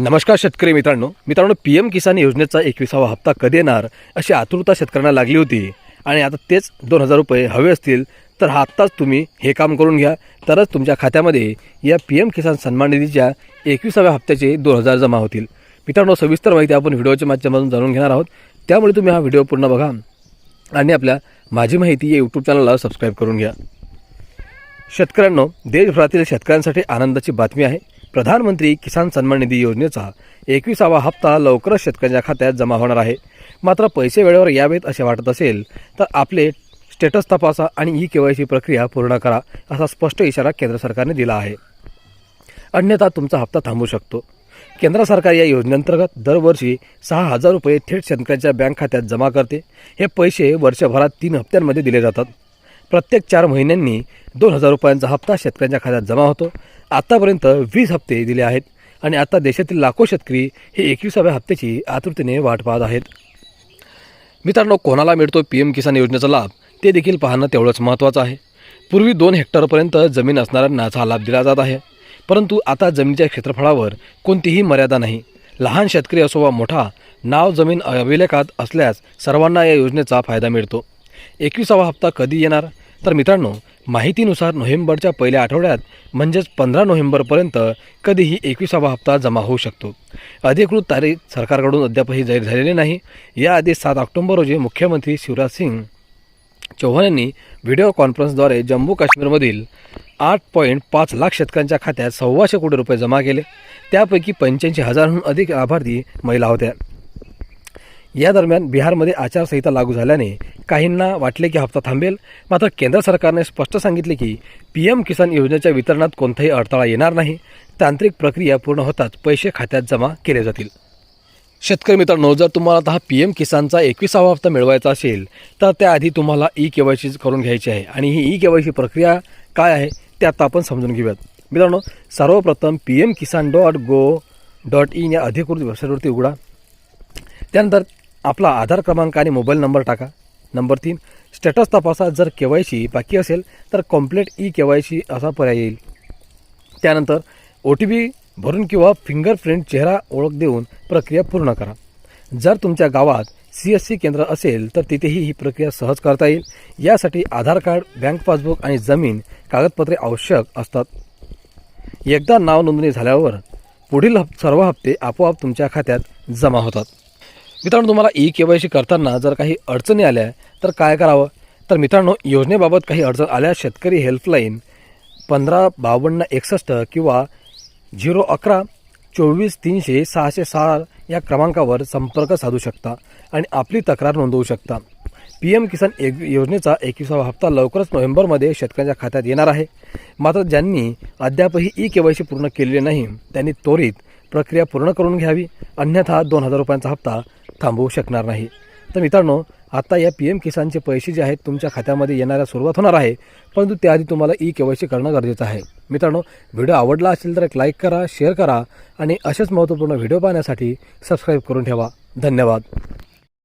नमस्कार शेतकरी मित्रांनो. मित्रांनो पी एम किसान योजनेचा एकविसावा हप्ता कधी येणार अशी आतुरता शेतकऱ्यांना लागली होती. आणि आता तेच दोन हजार रुपये हवे असतील तर हा आत्ताच तुम्ही हे काम करून घ्या. तरच तुमच्या खात्यामध्ये या पी एम किसान सन्मान निधीच्या एकविसाव्या हप्त्याचे दोन हजार जमा होतील. मित्रांनो सविस्तर माहिती आपण व्हिडिओच्या माध्यमातून जाणून घेणार आहोत. त्यामुळे तुम्ही हा व्हिडिओ पूर्ण बघा आणि आपल्या माझी माहिती या यूट्यूब चॅनलला सबस्क्राईब करून घ्या. शेतकऱ्यांनो देशभरातील शेतकऱ्यांसाठी आनंदाची बातमी आहे. प्रधानमंत्री किसान सन्मान निधी योजनेचा एकविसावा हप्ता लवकरच शेतकऱ्यांच्या खात्यात जमा होणार आहे. मात्र पैसे वेळेवर यावेत असे वाटत असेल तर आपले स्टेटस तपासा आणि ई के वाय सी प्रक्रिया पूर्ण करा असा स्पष्ट इशारा केंद्र सरकारने दिला आहे. अन्यथा तुमचा हप्ता थांबू शकतो. केंद्र सरकार या योजनेअंतर्गत दरवर्षी सहा हजार रुपये थेट शेतकऱ्यांच्या बँक खात्यात जमा करते. हे पैसे वर्षभरात तीन हप्त्यांमध्ये दिले जातात. प्रत्येक चार महिन्यांनी दोन हजार रुपयांचा हप्ता शेतकऱ्यांच्या खात्यात जमा होतो. आतापर्यंत वीस हप्ते दिले आहेत आणि आता देशातील लाखो शेतकरी हे एकविसाव्या हप्त्याची आतुरतेने वाट पाहत आहेत. मित्रांनो कोणाला मिळतो पी एम किसान योजनेचा लाभ ते देखील पाहणं तेवढंच महत्त्वाचं आहे. पूर्वी दोन हेक्टरपर्यंत जमीन असणाऱ्यांनाच हा लाभ दिला जात आहे. परंतु आता जमिनीच्या क्षेत्रफळावर कोणतीही मर्यादा नाही. लहान शेतकरी असो वा मोठा नाव जमीन अभिलेखात असल्यास सर्वांना या योजनेचा फायदा मिळतो. एकविसावा हप्ता कधी येणार? तर मित्रांनो माहितीनुसार नोव्हेंबरच्या पहिल्या आठवड्यात म्हणजेच पंधरा नोव्हेंबरपर्यंत कधीही एकविसावा हप्ता जमा होऊ शकतो. अधिकृत तारीख सरकारकडून अद्यापही जाहीर झालेली नाही. याआधी सात ऑक्टोबर रोजी मुख्यमंत्री शिवराज सिंग चौहान यांनी व्हिडिओ कॉन्फरन्सद्वारे जम्मू काश्मीरमधील आठ पॉईंट पाच लाख शेतकऱ्यांच्या खात्यात सव्वाशे कोटी रुपये जमा केले. त्यापैकी पंच्याऐंशी हजारहून अधिक लाभार्थी महिला होत्या. या दरम्यान बिहारमध्ये आचारसंहिता लागू झाल्याने काहींना वाटले की हप्ता थांबेल. मात्र केंद्र सरकारने स्पष्ट सांगितले की पी एम किसान योजनेच्या वितरणात कोणताही अडथळा येणार नाही. तांत्रिक प्रक्रिया पूर्ण होताच पैसे खात्यात जमा केले जातील. शेतकरी मित्रांनो जर तुम्हाला आता हा पी एम किसानचा एकविसावा हप्ता मिळवायचा असेल तर त्याआधी तुम्हाला ई के वाय सी करून घ्यायची आहे. आणि ही ई के वाय सी प्रक्रिया काय आहे ते आता आपण समजून घेऊयात. मित्रांनो सर्वप्रथम P M Kisan dot gov dot in या अधिकृत वेबसाईटवरती उघडा. त्यानंतर आपला आधार क्रमांक आणि मोबाईल नंबर टाका. नंबर तीन स्टेटस तपासा जर के वाय सी बाकी असेल तर complete E K Y C असा पर्याय येईल. त्यानंतर ओ टी पी भरून किंवा फिंगरप्रिंट चेहरा ओळख देऊन प्रक्रिया पूर्ण करा. जर तुमच्या गावात सी एस सी केंद्र असेल तर तिथेही ही प्रक्रिया सहज करता येईल. यासाठी आधार कार्ड बँक पासबुक आणि जमीन कागदपत्रे आवश्यक असतात. एकदा नाव नोंदणी झाल्यावर पुढील हप सर्व हप्ते आपोआप तुमच्या खात्यात जमा होतात. मित्रांनो तुम्हाला ई के वाय सी करताना जर काही अडचणी आल्या तर काय करावं? तर मित्रांनो योजनेबाबत काही अडचण आल्या शेतकरी हेल्पलाईन पंधरा बावन्न एकसष्ट किंवा झिरो अकरा चोवीस तीनशे सहाशे सहा या क्रमांकावर संपर्क साधू शकता आणि आपली तक्रार नोंदवू शकता. पी एम किसान एक योजनेचा एकविसावा हप्ता लवकरच नोव्हेंबरमध्ये शेतकऱ्यांच्या खात्यात येणार आहे. मात्र ज्यांनी अद्यापही ई के वाय सी पूर्ण केलेली नाही त्यांनी त्वरित प्रक्रिया पूर्ण करून घ्यावी अन्यथा दोन हजार रुपयांचा हप्ता थांबवू शकणार नाही. तर मित्रांनो आता या पी एम किसानचे पैसे जे आहेत तुमच्या खात्यामध्ये येणाऱ्या सुरुवात होणार आहे परंतु त्याआधी तुम्हाला ई के वाय सी करणं गरजेचं आहे. मित्रांनो व्हिडिओ आवडला असेल तर एक लाईक करा शेअर करा आणि असेच महत्त्वपूर्ण व्हिडिओ पाहण्यासाठी सबस्क्राईब करून ठेवा. धन्यवाद.